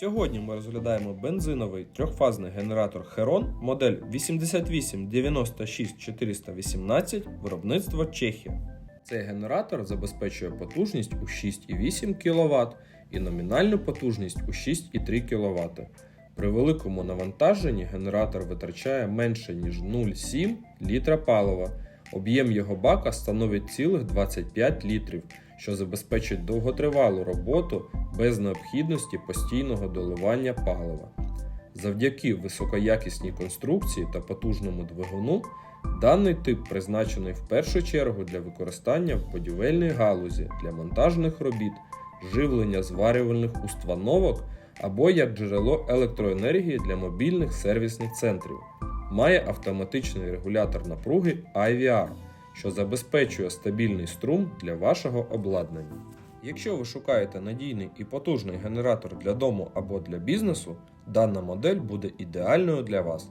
Сьогодні ми розглядаємо бензиновий трьохфазний генератор Heron модель 8896418 виробництво Чехія. Цей генератор забезпечує потужність у 6,8 кВт і номінальну потужність у 6,3 кВт. При великому навантаженні генератор витрачає менше ніж 0,7 літра палива. Об'єм його бака становить цілих 25 літрів, що забезпечить довготривалу роботу без необхідності постійного доливання палива. Завдяки високоякісній конструкції та потужному двигуну, даний тип призначений в першу чергу для використання в будівельній галузі для монтажних робіт, живлення зварювальних установок або як джерело електроенергії для мобільних сервісних центрів. Має автоматичний регулятор напруги IVR, що забезпечує стабільний струм для вашого обладнання. Якщо ви шукаєте надійний і потужний генератор для дому або для бізнесу, дана модель буде ідеальною для вас.